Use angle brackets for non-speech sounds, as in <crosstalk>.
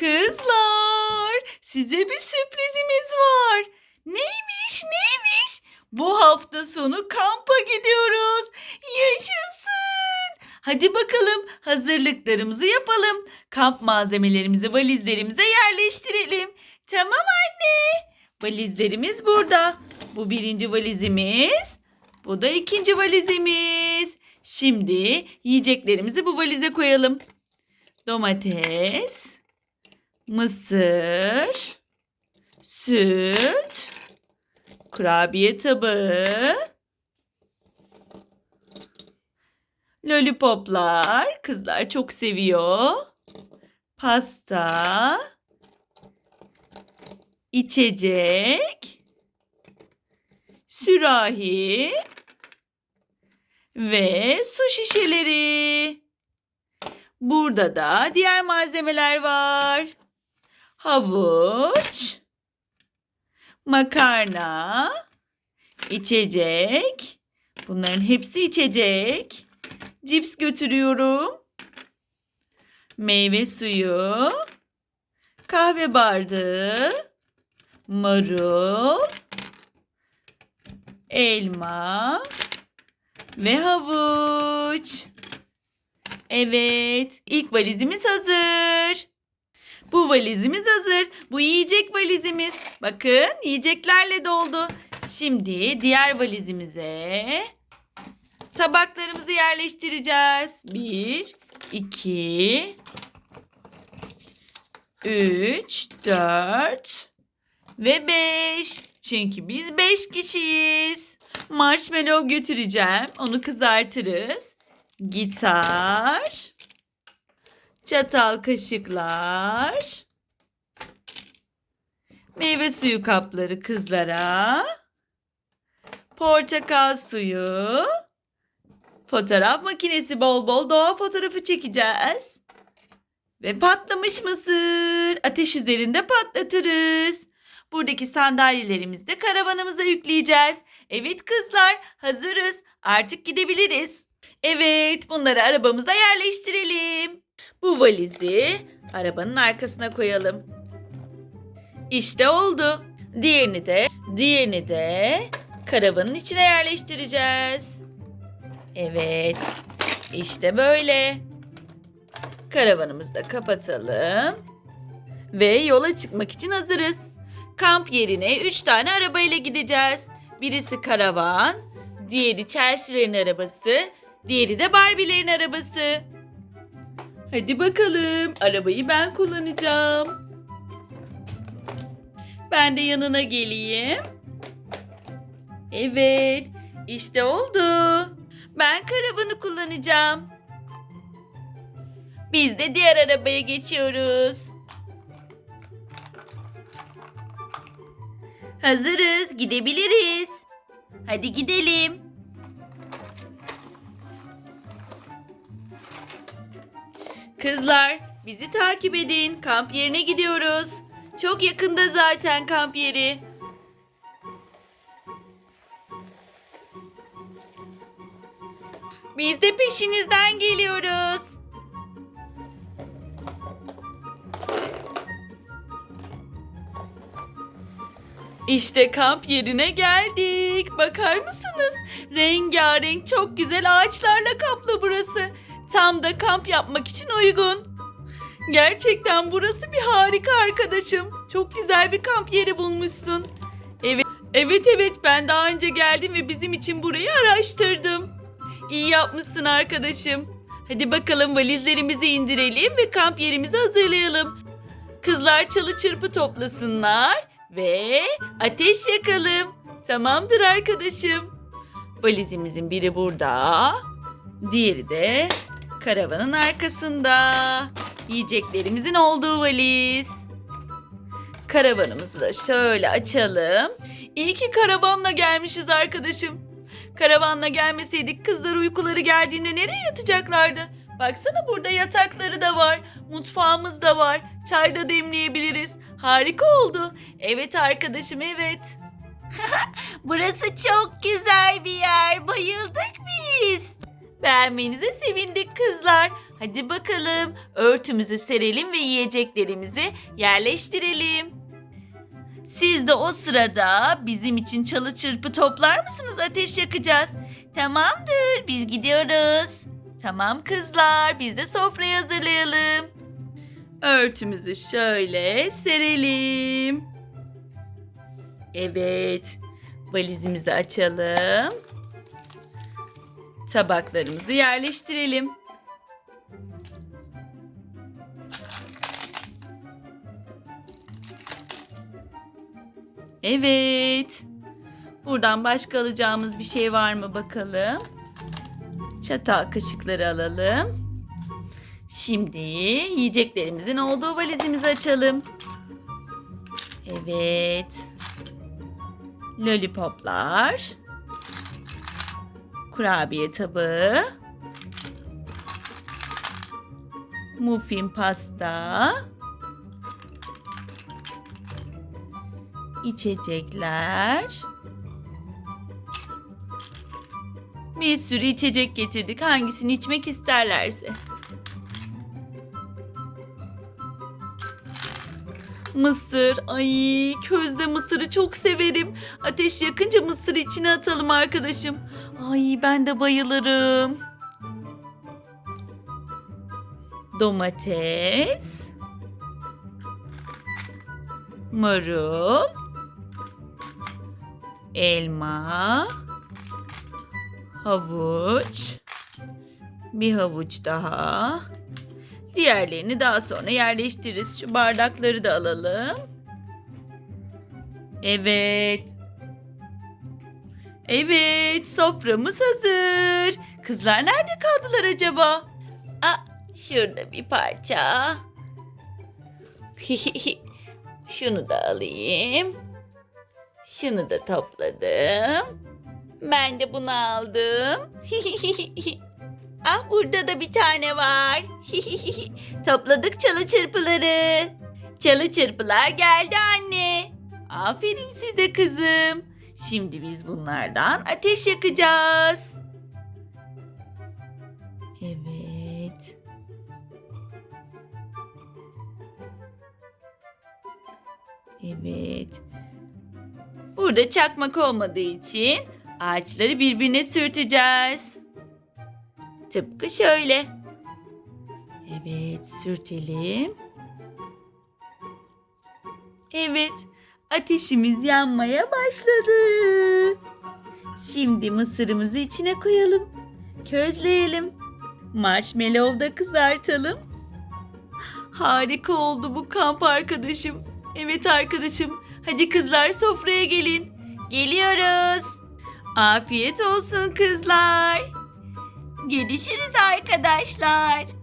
Kızlar, size bir sürprizimiz var. Neymiş, neymiş? Bu hafta sonu kampa gidiyoruz. Yaşasın. Hadi bakalım hazırlıklarımızı yapalım. Kamp malzemelerimizi valizlerimize yerleştirelim. Tamam anne. Valizlerimiz burada. Bu birinci valizimiz. Bu da ikinci valizimiz. Şimdi yiyeceklerimizi bu valize koyalım. Domates, mısır, süt, kurabiye tabağı, lollipoplar, kızlar çok seviyor, pasta, içecek, sürahi ve su şişeleri. Burada da diğer malzemeler var. Havuç, makarna, içecek. Bunların hepsi içecek. Cips götürüyorum. Meyve suyu, kahve bardağı, marul, elma ve havuç. Evet, ilk valizimiz hazır. Bu valizimiz hazır. Bu yiyecek valizimiz. Bakın yiyeceklerle doldu. Şimdi diğer valizimize tabaklarımızı yerleştireceğiz. Bir, iki, üç, dört ve beş. Çünkü biz beş kişiyiz. Marshmallow götüreceğim. Onu kızartırız gitar, çatal kaşıklar, meyve suyu kapları kızlara, portakal suyu, fotoğraf makinesi bol bol doğa fotoğrafı çekeceğiz. Ve patlamış mısır. Ateş üzerinde patlatırız. Buradaki sandalyelerimizi de karavanımıza yükleyeceğiz. Evet kızlar hazırız. Artık gidebiliriz. Evet, bunları arabamıza yerleştirelim. Bu valizi arabanın arkasına koyalım. İşte oldu. Diğerini de, diğerini de karavanın içine yerleştireceğiz. Evet. İşte böyle. Karavanımızı da kapatalım. Ve yola çıkmak için hazırız. Kamp yerine 3 tane arabayla gideceğiz. Birisi karavan, diğeri Chelsea'lerin arabası, Diğeri de Barbie'lerin arabası. Hadi bakalım. Arabayı ben kullanacağım. Ben de yanına geleyim. Evet. işte oldu. Ben karavanı kullanacağım. Biz de diğer arabaya geçiyoruz. Hazırız. Gidebiliriz. Hadi gidelim. Kızlar, bizi takip edin. Kamp yerine gidiyoruz. Çok yakında zaten kamp yeri. Biz de peşinizden geliyoruz. İşte kamp yerine geldik. Bakar mısınız? Rengarenk çok güzel ağaçlarla kaplı burası. Tam da kamp yapmak için uygun. Gerçekten burası bir harika arkadaşım. Çok güzel bir kamp yeri bulmuşsun. Evet, evet evet ben daha önce geldim ve bizim için burayı araştırdım. İyi yapmışsın arkadaşım. Hadi bakalım valizlerimizi indirelim ve kamp yerimizi hazırlayalım. Kızlar çalı çırpı toplasınlar ve ateş yakalım. Tamamdır arkadaşım. Valizimizin biri burada. Diğeri de karavanın arkasında. Yiyeceklerimizin olduğu valiz. Karavanımızı da şöyle açalım. İyi ki karavanla gelmişiz arkadaşım. Karavanla gelmeseydik kızlar uykuları geldiğinde nereye yatacaklardı? Baksana burada yatakları da var. Mutfağımız da var. Çay da demleyebiliriz. Harika oldu. Evet arkadaşım evet. <laughs> Burası çok güzel bir. Beğenmenize sevindik kızlar. Hadi bakalım örtümüzü serelim ve yiyeceklerimizi yerleştirelim. Siz de o sırada bizim için çalı çırpı toplar mısınız? Ateş yakacağız. Tamamdır biz gidiyoruz. Tamam kızlar biz de sofrayı hazırlayalım. Örtümüzü şöyle serelim. Evet. Valizimizi açalım. Tabaklarımızı yerleştirelim. Evet. Buradan başka alacağımız bir şey var mı bakalım. Çatal kaşıkları alalım. Şimdi yiyeceklerimizin olduğu valizimizi açalım. Evet. Lollipoplar. Kurabiye tabağı. Muffin pasta. içecekler. Bir sürü içecek getirdik. Hangisini içmek isterlerse. Mısır. Ay közde mısırı çok severim. Ateş yakınca mısırı içine atalım arkadaşım. Ay ben de bayılırım. Domates. Marul. Elma. Havuç. Bir havuç daha. Diğerlerini daha sonra yerleştiririz. Şu bardakları da alalım. Evet. Evet, soframız hazır. Kızlar nerede kaldılar acaba? Aa, şurada bir parça. <laughs> Şunu da alayım. Şunu da topladım. Ben de bunu aldım. <laughs> ah burada da bir tane var. <laughs> Topladık çalı çırpıları. Çalı çırpılar geldi anne. Aferin size kızım. Şimdi biz bunlardan ateş yakacağız. Evet. Evet. Burada çakmak olmadığı için ağaçları birbirine sürteceğiz. Tıpkı şöyle. Evet, sürtelim. Evet, ateşimiz yanmaya başladı. Şimdi mısırımızı içine koyalım. Közleyelim. Marshmallow da kızartalım. Harika oldu bu kamp arkadaşım. Evet arkadaşım. Hadi kızlar sofraya gelin. Geliyoruz. Afiyet olsun kızlar. Görüşürüz arkadaşlar.